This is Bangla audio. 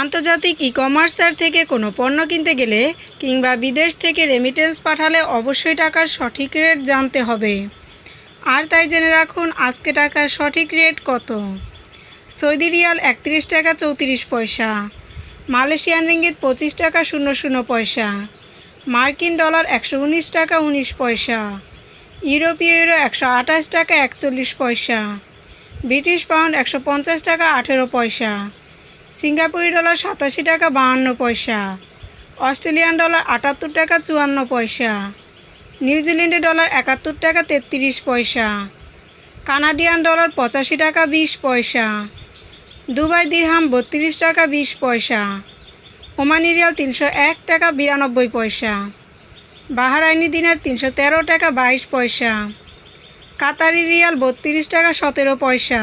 আন্তর্জাতিক ই কমার্সার থেকে কোনো পণ্য কিনতে গেলে কিংবা বিদেশ থেকে রেমিটেন্স পাঠালে অবশ্যই টাকার সঠিক রেট জানতে হবে। আর তাই জেনে রাখুন আজকে টাকার সঠিক রেট কত। সৌদি রিয়াল একত্রিশ টাকা চৌত্রিশ পয়সা, মালয়েশিয়ান রিঙ্গিত পঁচিশ টাকা শূন্য শূন্য পয়সা, মার্কিন ডলার একশো উনিশ টাকা উনিশ পয়সা, ইউরোপীয় ইউরো একশো আঠাশ টাকা একচল্লিশ পয়সা, ব্রিটিশ পাউন্ড একশো পঞ্চাশ টাকা আঠেরো পয়সা সিঙ্গাপুরি ডলার সাতাশি টাকা বাহান্ন পয়সা, অস্ট্রেলিয়ান ডলার আটাত্তর টাকা চুয়ান্ন পয়সা নিউজিল্যান্ডে ডলার একাত্তর টাকা তেত্রিশ পয়সা, কানাডিয়ান ডলার পঁচাশি টাকা বিশ পয়সা, দুবাই দিরহাম বত্রিশ টাকা বিশ পয়সা, ওমানি রিয়াল তিনশো এক টাকা বিরানব্বই পয়সা, বাহারাইনি দিনার তিনশো তেরো টাকা বাইশ পয়সা, কাতারি রিয়াল বত্রিশ টাকা সতেরো পয়সা